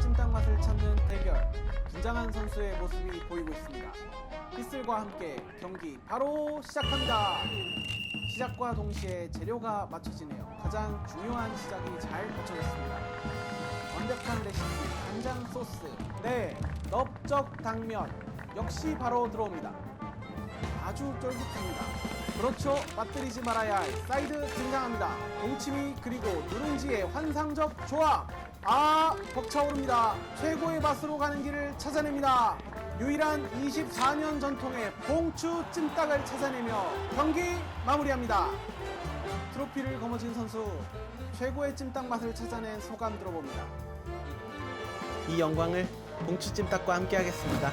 찜닭 맛을 찾는 대결. 긴장한 선수의 모습이 보이고 있습니다. 휘슬과 함께 경기 바로 시작합니다. 시작과 동시에 재료가 맞춰지네요. 가장 중요한 시작이 잘 갖춰졌습니다. 완벽한 레시피, 간장 소스, 네, 넓적 당면 역시 바로 들어옵니다. 아주 쫄깃합니다. 그렇죠, 맛들이지 말아야 할 사이드 등장합니다. 동치미 그리고 누룽지의 환상적 조합. 아, 벅차오릅니다. 최고의 맛으로 가는 길을 찾아냅니다. 유일한 24년 전통의 봉추 찜닭을 찾아내며 경기 마무리합니다. 트로피를 거머쥔 선수 최고의 찜닭 맛을 찾아낸 소감 들어봅니다. 이 영광을 봉추 찜닭과 함께 하겠습니다.